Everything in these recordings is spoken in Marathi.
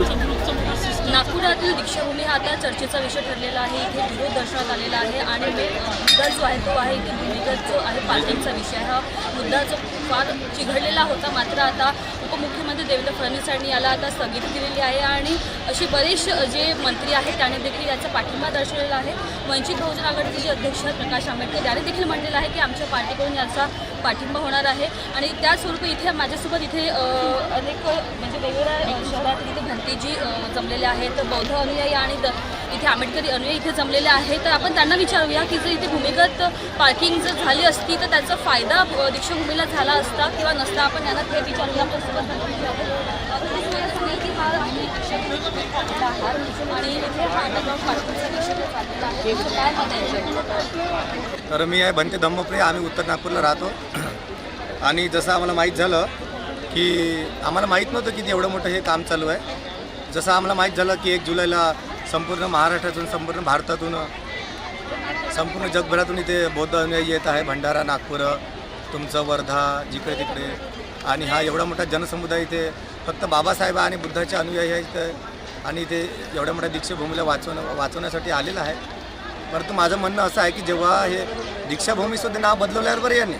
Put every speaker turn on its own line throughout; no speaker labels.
नागपुरातील दीक्षाभूमी हा आता चर्चेचा विषय ठरलेला आहे. इथे विरोध दर्शवण्यात आलेला आहे आणि मुद्दा जो आहे तो आहे इथे भूमिगत जो आहे पार्किंगचा विषय हा मुद्दा जो फार चिघडलेला होता मात्र आता उपमुख्यमंत्री देवेंद्र फडणवीस यांनी याला आता स्थगिती दिलेली आहे आणि असे बरेच जे मंत्री आहेत त्याने देखील याचा पाठिंबा दर्शवलेला आहे. वंचित बहुजन आघाडीचे जे अध्यक्ष आहेत प्रकाश आंबेडकर यांनी देखील म्हणलेलं आहे की आमच्या पार्टीकडून याचा पाठिंबा होणार आहे. आणि त्याच स्वरूपी इथे माझ्यासोबत इथे अनेक म्हणजे वेगवेगळ्या शहरात इथे भंतेजी जमलेले आहेत. बौद्ध अनुयायी आणि इथे आंबेडकरी अनुयायी इथे जमलेले आहेत. तर आपण त्यांना विचारूया की जर इथे भूमिगत पार्किंग जर झाली असती तर त्याचा फायदा दीक्षाभूमीला झाला असता किंवा नसता आपण त्यांना थेट विचारूया. आपल्यासोबत तर
मी आहे बनते धम्मप्रे आम्ही उत्तर नागपूरला राहतो. आणि जसं आम्हाला माहीत झालं की आम्हाला माहीत नव्हतं की एवढं मोठं हे काम चालू आहे. जसं आम्हाला माहीत झालं की एक जुलैला संपूर्ण महाराष्ट्रातून संपूर्ण भारतातून संपूर्ण जगभरातून इथे बौद्ध अनुयायी येत आहे. भंडारा नागपूर तुमचं वर्धा जिकडे तिकडे. आणि हा एवढा मोठा जनसमुदाय इथे फक्त बाबासाहेब आणि बुद्धाचे अनुयायी आहेत आणि इथे एवढ्या मोठ्या दीक्षाभूमीला वाचवणं वाचवण्यासाठी आलेलं आहे. परंतु माझं म्हणणं असं आहे की जेव्हा हे दीक्षाभूमीसुद्धा नाव बदलवल्याबरोबर बरं यांनी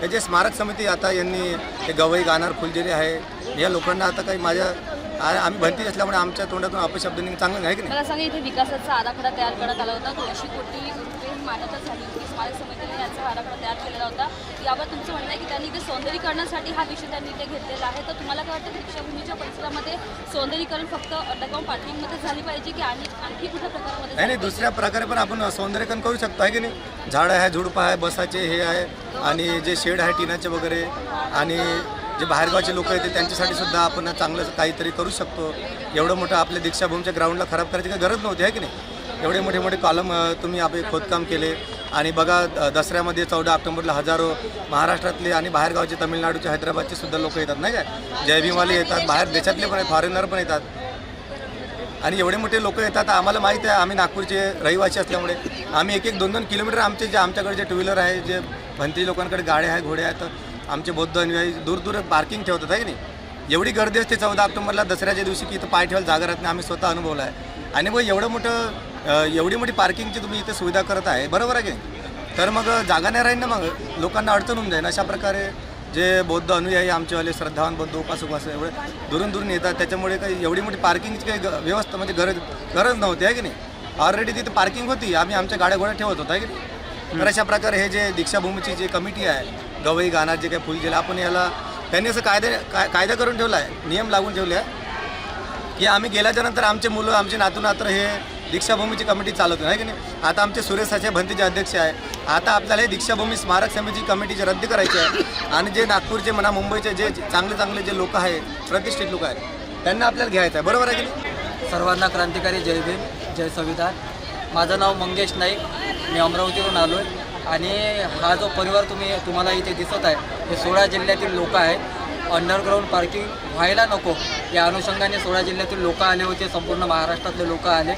हे जे स्मारक समिती आता यांनी हे गवई गाणार फुलजेरी आहे या लोकांना आता काही माझ्या आम्ही भरती असल्यामुळे आमच्या तोंडातून अपशब्द चांगलं नाही की नाही?
मला सांगा इथे विकासाचा आराखडा तयार करण्यात आला होता. दोनशे कोटी रुपये मान्यता झाली स्मारक समितीने याचा आराखडा तयार केलेला होता. यावर तुमचं म्हणणं आहे की त्यांनी इथे सौंदर्यीकरणासाठी हा विषय त्यांनी इथे घेतलेला आहे. तर तुम्हाला काय वाटतं दीक्षाभूमीच्या परिसरामध्ये सौंदर्यीकरण फक्त पार्किंगमध्ये झाली पाहिजे की आणि आणखी कुठल्या प्रकारामध्ये
नाही नाही दुसऱ्या प्रकारे पण आपण सौंदर्यकरण करू शकतो आहे की नाही? झाडं आहे झुडपं आहे बसाचे हे आहे आणि जे शेड आहे टिनाचे वगैरे आणि जे बाहेरगावचे लोक येते त्यांच्यासाठी सुद्धा आपण चांगलं काहीतरी करू शकतो. एवढं मोठं आपल्या दीक्षाभूमीच्या ग्राउंडला खराब करायची काही गरज नव्हती आहे की नाही? एवढे मोठे मोठे कॉलम तुम्ही आपले खोदकाम केले. आणि बघा द- दसऱ्यामध्ये चौदा ऑक्टोबरला हजारो महाराष्ट्रातले आणि बाहेरगावचे तमिळनाडूचे हैदराबादचे सुद्धा लोक येतात नाही काय जयभीमाले येतात बाहेर देशातले पण आहेत फॉरेनर पण येतात. आणि एवढे मोठे लोक येतात आम्हाला माहीत आहे आम्ही नागपूरचे रहिवासी असल्यामुळे आम्ही एक एक दोन दोन किलोमीटर आमचे जे आमच्याकडे जे टू व्हीलर आहे जे भंती लोकांकडे गाड्या आहे घोड्या आहेत आमचे बौद्ध अनुयायी दूर दूर पार्किंग ठेवतात आहे की नाही? एवढी गर्दी असते चौदा ऑक्टोबरला दसऱ्याच्या दिवशी की इथं पाय ठेवायला जागा राहत नाही आम्ही स्वतः अनुभवला आहे. आणि मग एवढं मोठं एवढी मोठी पार्किंगची तुम्ही इथे सुविधा करत आहे. बरोबर आहे की? तर मग जागा नाही राहील ना मग? लोकांना अडचण होऊन जाईल अशा प्रकारे जे बौद्ध अनुयायी आमचेवाले श्रद्धावान बौद्ध उपासक असं एवढे दुरून दुरून येतात. त्याच्यामुळे काही एवढी मोठी पार्किंगची काही ग- व्यवस्था म्हणजे गरज गरज नव्हती आहे की नाही? ऑलरेडी तिथे पार्किंग होती. आम्ही आमच्या गाड्या घोड्या ठेवत होतो आहे की नाही? तर अशा प्रकारे हे जे दीक्षाभूमीची जी कमिटी आहे गवई गाणार जे काही फुल आपण याला त्यांनी असं कायदे काय कायदा करून ठेवला आहे नियम लागून ठेवले आहे की आम्ही गेल्याच्यानंतर आमचे मुलं आमचे नातू नात्र हे दीक्षाभूमीची कमिटी चालवतो आहे की नाही? आता आमचे सुरेश साचे भंतीचे अध्यक्ष आहे. आता आपल्याला हे दीक्षाभूमी स्मारक समिती कमिटीची रद्द करायची आहे आणि जे नागपूरचे म्हणा मुंबईचे जे चांगले चांगले जे लोक आहेत प्रतिष्ठित लोक आहेत त्यांना आपल्याला घ्यायचं आहे. बरोबर आहे की नाही?
सर्वांना क्रांतिकारी जय भीम जय संविधान. माझं नाव मंगेश नाईक मी अमरावतीवरून आलो आहे आणि हा जो परिवार तुम्ही तुम्हाला इथे दिसत आहे हे सोळा जिल्ह्यातील लोक आहेत. अंडरग्राऊंड पार्किंग व्हायला नको या अनुषंगाने सोळा जिल्ह्यातील लोक आले होते संपूर्ण महाराष्ट्रातले लोक आले.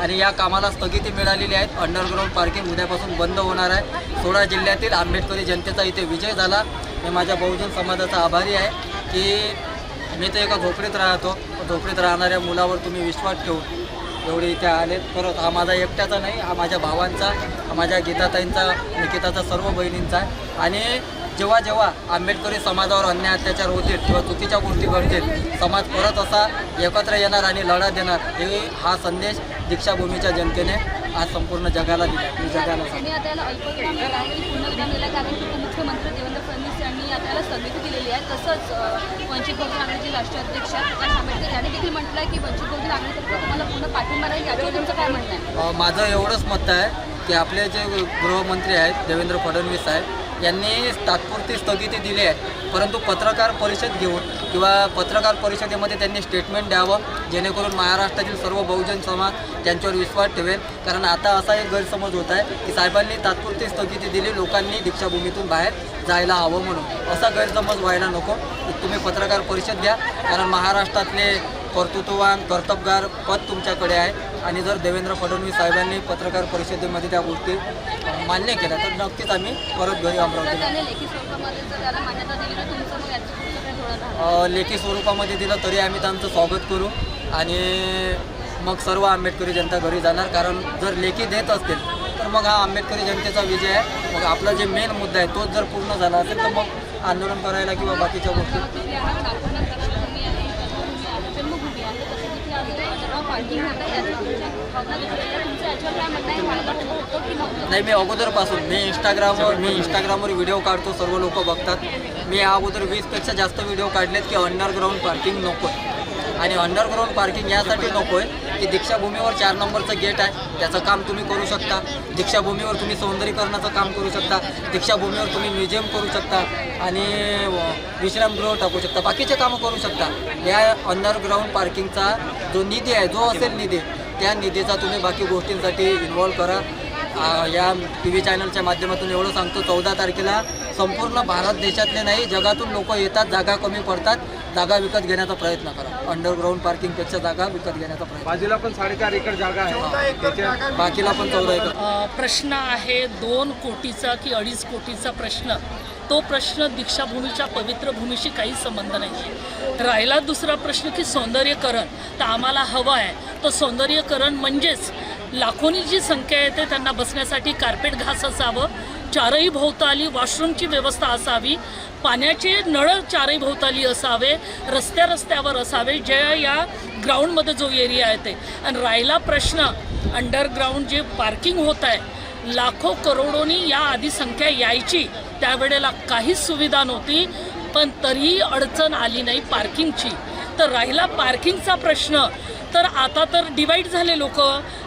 आणि या कामाला स्थगिती मिळालेली आहे. अंडरग्राऊंड पार्किंग उद्यापासून बंद होणार आहे. सोळा जिल्ह्यातील आंबेडकरी जनतेचा इथे विजय झाला. मी माझ्या बहुजन समाजाचा आभारी आहे की मी तर एका झोपडीत राहतो. झोपडीत राहणाऱ्या मुलावर तुम्ही विश्वास ठेवून एवढे इथे आलेत. परत हा माझा एकट्याचा नाही हा माझ्या भावांचा माझ्या गीताताईंचा निकिताचा सर्व बहिणींचा. आहे आणि जेव्हा जेव्हा आंबेडकरी समाजावर अन्याय अत्याचार होतील किंवा चुकीच्या गोष्टी घडतील समाज परत असा एकत्र येणार आणि लढा देणार हे हा संदेश दीक्षाभूमीच्या जनतेने आज संपूर्ण जगाला दिला. जगाला
आणि पुनर्विराम दिला कारण की उपमुख्यमंत्री देवेंद्र फडणवीस यांनी आता याला स्थगिती दिलेली आहे. तसंच अ, वंचित बहुजन आघाडीचे राष्ट्रीय अध्यक्ष प्रकाश आंबेडकर यांनी देखील म्हटलं आहे की वंचित बहुजन आघाडीतर्फे तुम्हाला पूर्ण पाठिंबा राहील याच्यावर तुमचं काय म्हणणं आहे?
अ, माझं एवढंच मत आहे की आपले जे गृहमंत्री आहेत देवेंद्र फडणवीस साहेब यांनी तात्पुरती स्थगिती दिली आहे. परंतु पत्रकार परिषद घेऊन किंवा पत्रकार परिषदेमध्ये त्यांनी स्टेटमेंट द्यावं जेणेकरून महाराष्ट्रातील सर्व बहुजन समाज त्यांच्यावर विश्वास ठेवेल. कारण आता असा एक गैरसमज होत आहे की साहेबांनी तात्पुरती स्थगिती दिली लोकांनी दीक्षाभूमीतून बाहेर जायला हवं म्हणून. असा गैरसमज व्हायला नको. तुम्ही पत्रकार परिषद घ्या. कारण महाराष्ट्रातले कर्तृत्ववान कर्तबगार पद तुमच्याकडे आहे. आणि जर देवेंद्र फडणवीस साहेबांनी पत्रकार परिषदेमध्ये त्या गोष्टी मान्य केल्या तर नक्कीच आम्ही परत घरी
जर
अमरावतीला
त्याने लेखी स्वरूपामध्ये जर त्याला मान्यता दिली तर तुमचं मग याचं पुढचं काय धोरण राहणार.
अ, लेखी स्वरूपामध्ये दिलं तरी आम्ही त्यांचं स्वागत करू आणि मग सर्व आंबेडकरी जनता घरी जाणार. कारण जर लेखी देत असतील तर मग हा आंबेडकरी जनतेचा विजय आहे. मग आपला जे मेन मुद्दा आहे तोच जर पूर्ण झाला असेल तर मग आंदोलन करायला किंवा बाकीच्या गोष्टी नाही मी अगोदरपासून मी इंस्टाग्रामवर मी इंस्टाग्रामवर व्हिडिओ काढतो सर्व लोक बघतात. मी अगोदर वीसपेक्षा जास्त व्हिडिओ काढलेत की अंडरग्राऊंड पार्किंग नको आहे आणि अंडरग्राऊंड पार्किंग यासाठी नको आहे की दीक्षाभूमीवर चार नंबरचं गेट आहे. त्याचं काम तुम्ही करू शकता. दीक्षाभूमीवर तुम्ही सौंदर्यीकरणाचं काम करू शकता. दीक्षाभूमीवर तुम्ही म्युझियम करू शकता. आणि विश्रामगृह टाकू शकता. बाकीचे कामं करू शकता. या अंडरग्राऊंड पार्किंगचा जो निधी आहे जो असेल निधी त्या निधीचा तुम्ही बाकी गोष्टींसाठी इन्व्हॉल्व करा. आ, या टी व्ही चॅनलच्या माध्यमातून एवढं सांगतो चौदा तारखेला संपूर्ण भारत देशातले नाही जगातून लोक येतात जागा कमी पडतात जागा विकत घेण्याचा प्रयत्न करा. अंडरग्राऊंड पार्किंगपेक्षा जागा विकत घेण्याचा प्रयत्न.
बाजूला पण साडेचार एकर जागा आहे. त्याच्या
बाकीला पण चौदा एकर.
अ, प्रश्न आहे दोन कोटीचा की अडीच कोटीचा प्रश्न. तो प्रश्न दीक्षाभूमीच्या पवित्र भूमीशी काही संबंध नाही. आहे राहिला दुसरा प्रश्न की सौंदर्यकरण. तर आम्हाला हवं आहे. तर सौंदर्यकरण म्हणजेच लाखोनी जी संख्या येते त्यांना बसण्यासाठी कार्पेट घास असावं चारही भोवताली वॉशरूमची व्यवस्था असावी पाण्याचे नळ चारही भोवताली असावे रस्त्या रस्त्यावर असावे जे या ग्राउंडमध्ये जो एरिया आहे ते. आणि राहिला प्रश्न अंडरग्राऊंड जे पार्किंग होत आहे लाखो करोडोनी या आधी संख्या यायची. त्यावेळेला काहीच सुविधा नव्हती पण तरीही अडचण आली नाही पार्किंगची तर राहिला पार्किंगचा प्रश्न तर आता तर डिवाईड झाले लोक.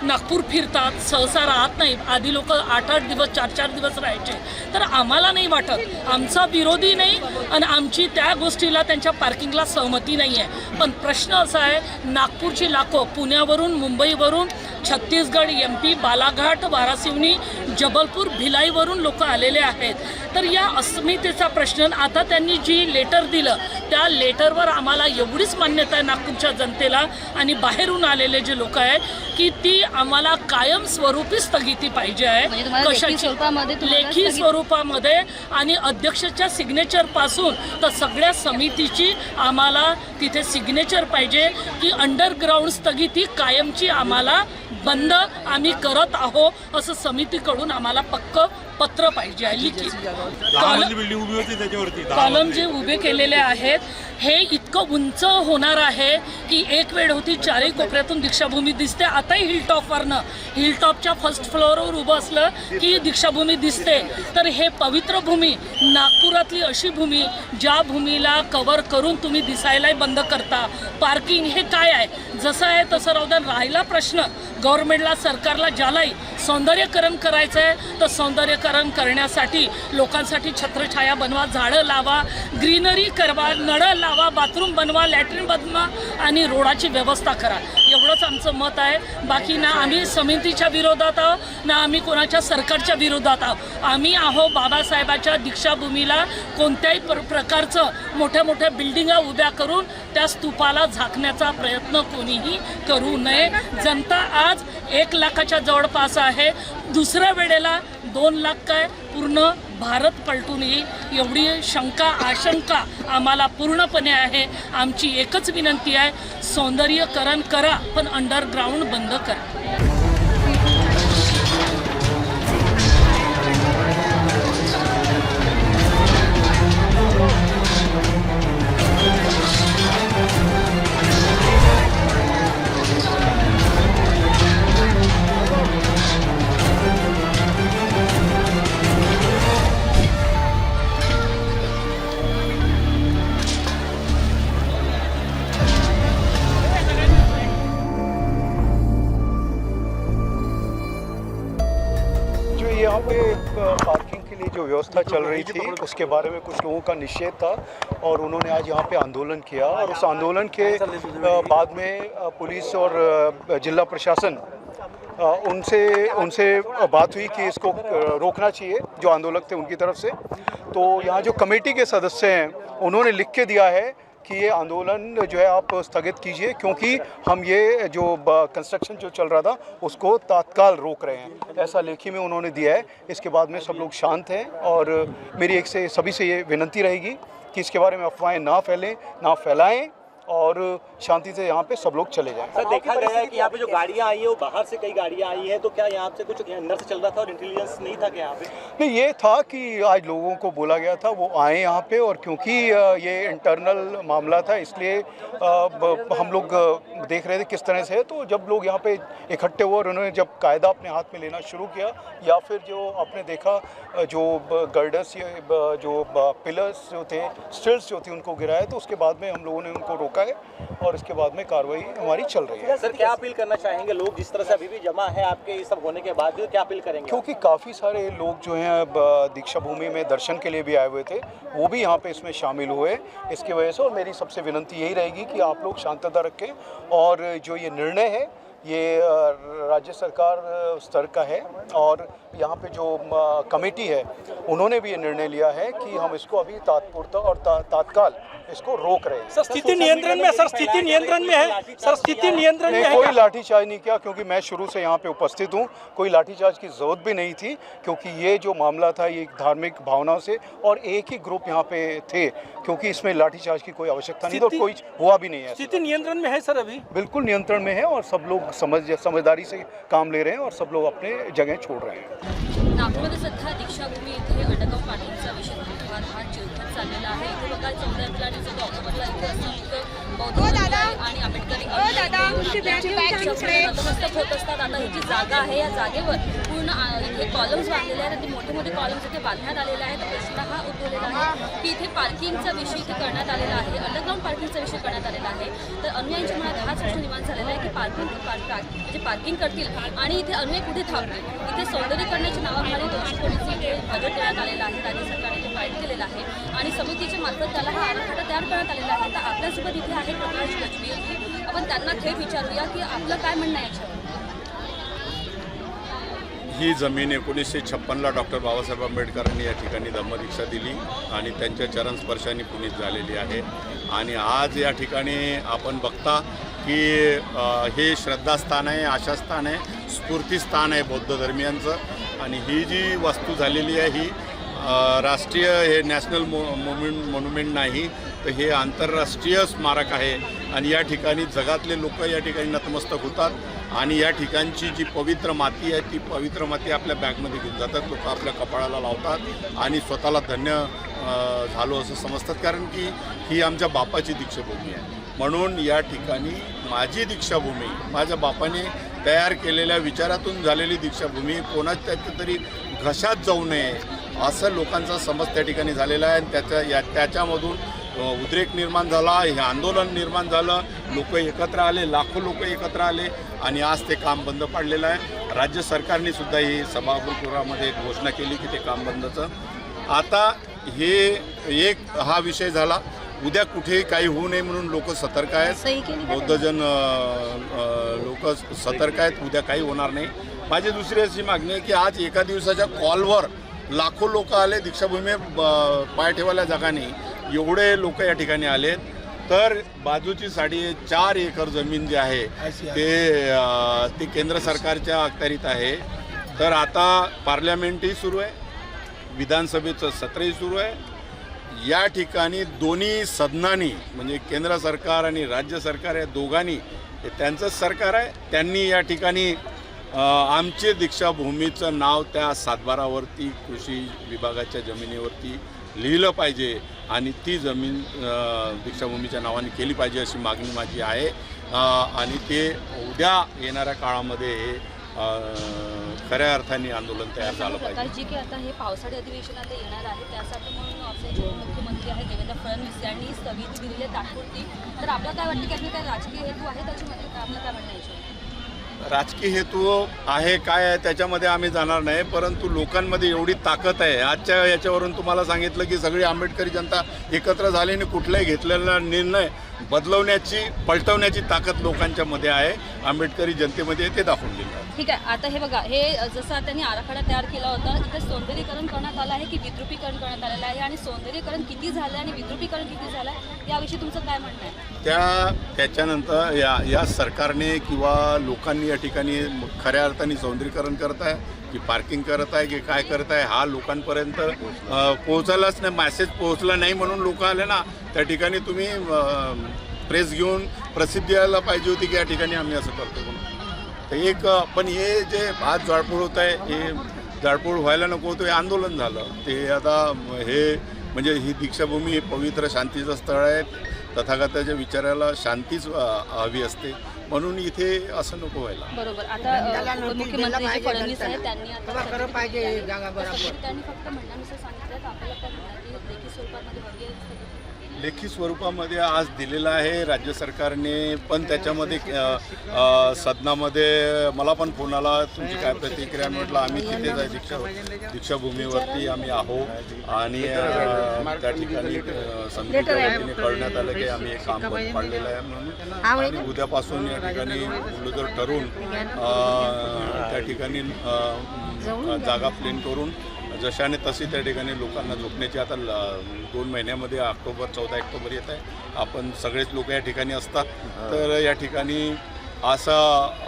नागपूर फिरतात सहसा राहत नाही आधी लोक आठ आठ दिवस चार चार दिवस राहायचे. तर आम्हाला नाही वाटत. आमचा विरोधी नाही आणि आमची त्या गोष्टीला त्यांच्या पार्किंगला सहमती नाही आहे पण प्रश्न असा आहे नागपूरची लाखो पुण्यावरून मुंबईवरून छत्तीसगड एम पी बालाघाट वारासिवनी जबलपूर भिलाईवरून लोक आलेले आहेत. तर या अस्मितेचा प्रश्न आता त्यांनी जी लेटर दिलं त्या लेटरवर आम्हाला एवढीच मान्यता आहे नागपूरच्या जनतेला आणि बाहेरून आलेले जे लोक आहेत की ती आम्हाला कायम स्वरूपी स्थगिती पाहिजे
म्हणजे
आहे
लेखी स्वरूपामध्ये तुम्हाला
लेखी स्वरूपामध्ये आणि अध्यक्षाच्या सिग्नेचरपासून तर सगळ्या समितीची आम्हाला तिथे सिग्नेचर पाहिजे की अंडरग्राऊंड स्थगिती कायमची आम्हाला बंद आम्ही करत आहो असं समितीकडून आम्हाला पक्क पत्र पाहिजे आहे लिखित. कॉलम. जे उभे केलेले आहेत हे इतकं उंच होणार आहे की एक वेळ होती चारही कोपऱ्यातून दीक्षाभूमी दिसते. आताही हिलटॉपवरनं हिलटॉपच्या फर्स्ट फ्लोअरवर उभं असलं की दीक्षाभूमी दिसते. तर हे पवित्र भूमी नागपुरातली अशी भूमी ज्या भूमीला कवर करून तुम्ही दिसायलाही बंद करता. पार्किंग हे काय आहे? जसं आहे तसं राहू राहिला प्रश्न गव्हर्नमेंटला सरकारला ज्यालाही सौंदर्यकरण करायचं आहे तर सौंदर्यकरण करण्यासाठी लोकांसाठी छत्रछाया बनवा झाडं लावा ग्रीनरी करवा नळं लावा बाथरूम बनवा लॅट्रिन बनवा आणि रोडाची व्यवस्था करा. एवढंच आमचं मत आहे. बाकी ना आम्ही समितीच्या विरोधात आहोत ना आम्ही कोणाच्या सरकारच्या विरोधात आहोत. आम्ही आहो बाबासाहेबाच्या दीक्षाभूमीला कोणत्याही प्र प्रकारचं मोठ्या मोठ्या बिल्डिंगा उभ्या करून त्या स्तूपाला झाकण्याचा प्रयत्न कोणीही करू नये. जनता आज एक लाखाच्या जवळपास आहे. दुसऱ्या वेळेला दोन लाख काय? पूर्ण भारत पलटून येईल एवढी शंका आशंका आम्हाला पूर्णपणे आहे. आमची एकच विनंती आहे सौंदर्यकरण करा पण अंडरग्राऊंड बंद करा.
यहाँ पे पार्किंग के लिए जो व्यवस्था चल रही थी उसके बारे में कुछ लोगों का निषेध था और उन्होंने आज यहाँ पे आंदोलन किया और उस आंदोलन के बाद में पुलिस और जिला प्रशासन उनसे उनसे बात हुई कि इसको रोकना चाहिए जो आंदोलक थे उनकी तरफ़ से। तो यहाँ जो कमेटी के सदस्य हैं उन्होंने लिख के दिया है कि ये आंदोलन जो है आप स्थगित कीजिए, क्योंकि हम ये जो कंस्ट्रक्शन जो चल रहा था, उसको तात्काल रोक रहे हैं। ऐसा लेखी में उन्होंने दिया है। इसके बाद में सब लोग शांत हैं और मेरी एक से, सभी से ये विनती रहेगी कि इसके बारे में अफवाहें ना फैलें, ना फैलाएँ। और शांति से यहाँ पे सब लोग चले जाएँ।
सर देखा गया है कि यहाँ पे जो गाड़ियाँ आई है वो बाहर से कई गाड़ियाँ आई हैं तो क्या यहाँ से कुछ अंदर से चल रहा था और इंटेलिजेंस नहीं था क्या यहाँ पे?
नहीं ये था कि आज लोगों को बोला गया था वो आए यहाँ पे और क्योंकि ये इंटरनल मामला था इसलिए हम लोग देख रहे थे किस तरह से है तो जब लोग यहाँ पे इकट्ठे हुए और उन्होंने जब कायदा अपने हाथ में लेना शुरू किया या फिर जो आपने देखा जो गर्डर्स या जो पिलर्स जो थे स्टिल्स जो थी उनको गिराया तो उसके बाद में हम लोगों ने उनको रोका है और इसके बाद में कार्रवाई हमारी चल रही है।
सर क्या अपील करना चाहेंगे? लोग जिस तरह से अभी भी जमा है आपके ये सब होने के बाद भी क्या अपील करेंगे?
क्योंकि काफ़ी सारे लोग जो हैं अब दीक्षा भूमि में दर्शन के लिए भी आए हुए थे वो भी यहाँ पे इसमें शामिल हुए। इसकी वजह से और मेरी सबसे विनंती यही रहेगी कि आप लोग शांतता रखें और जो ये निर्णय है ये राज्य सरकार स्तर का है और यहाँ पे जो कमेटी है उन्होंने भी ये निर्णय लिया है कि हम इसको अभी तात्पुरता और तात्काल इसको रोक रहे हैं।
सर स्थिति नियंत्रण में सर स्थिति नियंत्रण में है सर स्थिति नियंत्रण में
कोई लाठीचार्ज नहीं किया क्योंकि मैं शुरू से यहाँ पे उपस्थित हूँ कोई लाठीचार्ज की ज़रूरत भी नहीं थी क्योंकि ये जो मामला था ये धार्मिक भावनाओं से और एक ही ग्रुप यहाँ पे थे क्योंकि इसमें लाठीचार्ज की कोई आवश्यकता नहीं और कोई हुआ भी नहीं है।
स्थिति नियंत्रण में है सर अभी?
बिल्कुल नियंत्रण में है और सब लोग समझ समझदारी से काम ले रहे हैं और सब लोग अपने जगह छोड़ रहे हैं।
नागपूरमध्ये सध्या दीक्षाभूमी इथे अंडरगाव पाटीलचा विषय वाद हा चिरखत चाललेला आहे. इथे बघा चौदा एप्रिल आणि चौदा ऑक्टोबरला इथे असं बौद्ध आणि आंबेडकरी होत असतात. आता ही जी जागा आहे या जागेवर पूर्ण इथे कॉलम्स बांधलेले आहेत मोठे मोठे कॉलम्स इथे बांधण्यात आलेले आहेत. प्रश्न हा उद्भवलेला आहे की इथे पार्किंगचा विषय इथे करण्यात आलेला आहे. अंडरग्राऊंड पार्किंगचा विषय करण्यात आलेला आहे. तर अनुयायांच्या मनात हाच प्रश्न निर्माण झालेला आहे की पार्किंग म्हणजे पार्किंग करतील आणि इथे अनुयायी कुठे थांबतील? इथे सौंदर्यीकरणाच्या नावाखाली दोषी पोलीस इथे बजेट देण्यात आलेला आहे राज्य सरकारने ते फाईट केलेलं आहे. आणि समितीच्या मार्फत त्याला हा आराखडा तयार करण्यात आलेला आहे. तर आपल्यासोबत इथे आहे प्रकाश गजबी आपण त्यांना थेट विचारूया की आपलं काय म्हणणं आहे याच्यावर?
ही जमीन एकोणीसशे छप्पनला डॉक्टर बाबासाहेब आंबेडकरांनी या ठिकाणी धम्मदीक्षा दिली आणि त्यांच्या चरणस्पर्शाने पुनीत झालेली आहे. आणि आज या ठिकाणी आपण बघता की हे श्रद्धास्थान आहे आशास्थान आहे स्फूर्तीस्थान आहे बौद्ध धर्मियांचं. आणि ही जी वास्तू झालेली आहे ही राष्ट्रीय हे नॅशनल मो मोमेंट मॉन्युमेंट नाही तर हे आंतरराष्ट्रीय स्मारक आहे आणि या ठिकाणी जगातले लोक या ठिकाणी नतमस्तक होतात आणि या ठिकाणची जी पवित्र माती आहे ती पवित्र माती आपल्या बॅगमध्ये घेऊन जातात. लोक आपल्या कपाळाला लावतात आणि स्वतःला धन्य झालो असं समजतात. कारण की ही आमच्या बापाची दीक्षाभूमी आहे. म्हणून या ठिकाणी माझी दीक्षाभूमी माझ्या बापाने तयार केलेल्या विचारातून झालेली दीक्षाभूमी कोणाच्या तरी घशात जाऊ नये असं लोकांचा समज त्या ठिकाणी झालेला आहे. आणि त्याच्या या त्याच्यामधून उद्रेक निर्माण झाला हे आंदोलन निर्माण झालं. लोक एकत्र आले लाखो लोक एकत्र आले आणि आज ते काम बंद पाडलेलं आहे. राज्य सरकारने सुद्धा ही सभागृहामध्ये घोषणा केली की ते काम बंदचं आता हे एक हा विषय झाला. उद्या कुठेही काही होऊ नये म्हणून लोक सतर्क आहेत. बौद्धजन लोक सतर्क आहेत. उद्या काही होणार नाही. माझी दुसरी अशी मागणी आहे की आज एका दिवसाच्या कॉलवर लाखो लोक आले. दीक्षाभूमी ब- पाय ठेवायला जागा नाही. एवढे लोक या ठिकाणी आलेत. तर बाजूची साडी चार एकर जमीन जी आहे ते अ, ते केंद्र सरकारच्या अखत्यारीत आहे. तर आता पार्लमेंटही सुरू आहे विधानसभेचं सत्रही सुरू आहे. या ठिकाणी दोन्ही सदनानी म्हणजे केंद्र सरकार आणि राज्य सरकार या दोघांनी हे त्यांचंच सरकार आहे. त्यांनी या ठिकाणी अ, आमचे दीक्षाभूमीचं नाव त्या सातबारावरती कृषी विभागाच्या जमिनीवरती लिहिलं पाहिजे आणि ती जमीन दीक्षाभूमीच्या नावाने केली पाहिजे अशी मागणी माझी आहे. आणि ते उद्या येणाऱ्या काळामध्ये खऱ्या अर्थाने आंदोलन तयार झालं पाहिजे.
प्रकाशजी की आता हे पावसाळी अधिवेशन आता येणार आहे त्यासाठी म्हणून आपले जे मुख्यमंत्री आहेत देवेंद्र फडणवीस यांनी स्थगिती दिलेली तात्पुरती. तर आपल्याला काय वाटतं की आपले काय राजकीय हेतू आहे त्याच्यामध्ये का आपलं काय म्हणणं आहे याच्यावर
राजकीय हेतू आहे काय आहे त्याच्यामध्ये आम्ही जाणार नाही परंतु लोकांमध्ये एवढी ताकद आहे. आजच्या याच्यावरून तुम्हाला सांगितलं की सगळी आंबेडकरी जनता एकत्र झाली आणि कुठलाही घेतलेला निर्णय बदलवण्याची पलटवण्याची ताकद लोकांच्या मध्ये आहे आंबेडकरी जनतेमध्ये ते दाखवून दिलं आहे.
ठीक आहे आता हे बघा हे जसं त्यांनी आराखडा तयार केला होता इथे सौंदर्यीकरण करण्यात आलं आहे की विद्रुपीकरण करण्यात आलेलं आहे आणि सौंदर्यीकरण किती झालं आणि विद्रुपीकरण किती झालं याविषयी तुमचं काय म्हणणं आहे
त्या त्याच्यानंतर या या सरकारने किंवा लोकांनी या ठिकाणी खऱ्या अर्थाने सौंदर्यीकरण करत आहे की पार्किंग करत आहे की काय करत आहे हा लोकांपर्यंत पोहोचायलाच नाही मॅसेज पोहोचला नाही म्हणून लोक आले ना त्या ठिकाणी तुम्ही प्रेस घेऊन प्रसिद्धी यायला पाहिजे होती की या ठिकाणी आम्ही असं करतो म्हणून. तर एक पण हे जे आज जाळपोळ होत आहे हे जाळपोळ व्हायला नको होतं हे आंदोलन झालं. ते आता हे म्हणजे ही दीक्षाभूमी हे पवित्र शांतीचं स्थळ आहे. तथागताच्या विचाराला शांतीच हवी असते. म्हणून इथे असं नको व्हायला.
बरोबर. आता उपमुख्यमंत्री जे फडणवीस आहेत त्यांनी आता त्यांनी फक्त म्हणण्यानुसार सांगितलं आपल्याला स्वरूपामध्ये
लेखी स्वरूपामध्ये आज दिलेलं आहे राज्य सरकारने पण त्याच्यामध्ये सदनामध्ये मला पण फोन आला तुमची काय प्रतिक्रिया म्हटलं आम्ही तिथेच आहे दीक्षा दीक्षाभूमीवरती आम्ही आहो. आणि त्या ठिकाणी वतीने कळण्यात आलं की आम्ही एक काम बंद पाडलेलं आहे म्हणून. आणि उद्यापासून या ठिकाणी ठरवून अ, त्या ठिकाणी जागा प्लेन करून जशाने तशी त्या ठिकाणी लोकांना झोपण्याची आता ल- दोन महिन्यामध्ये ऑक्टोबर चौदा ऑक्टोबर येत आहे. आपण सगळेच लोक या ठिकाणी असतात. तर या ठिकाणी असा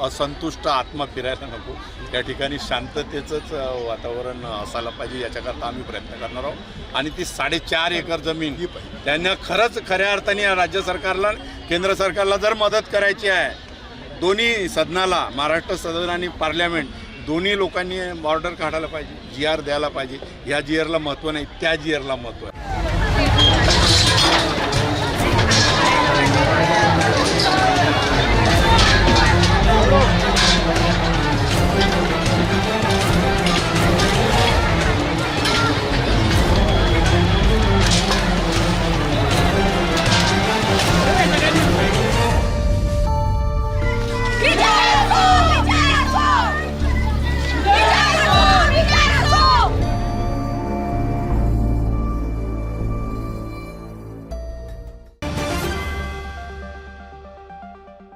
असंतुष्ट आत्मा फिरायला नको. या ठिकाणी शांततेचंच वातावरण असायला पाहिजे याच्याकरता आम्ही प्रयत्न करणार आहोत. आणि ती साडेचार एकर जमीन ही त्यांना खरंच खऱ्या अर्थाने या राज्य सरकारला केंद्र सरकारला जर मदत करायची आहे दोन्ही सदनाला महाराष्ट्र सदन आणि पार्लमेंट दोन्ही लोकांनी बॉर्डर काढायला पाहिजे जी आर द्यायला पाहिजे. ह्या जी आरला महत्त्व नाही त्या जी आरला महत्त्व आहे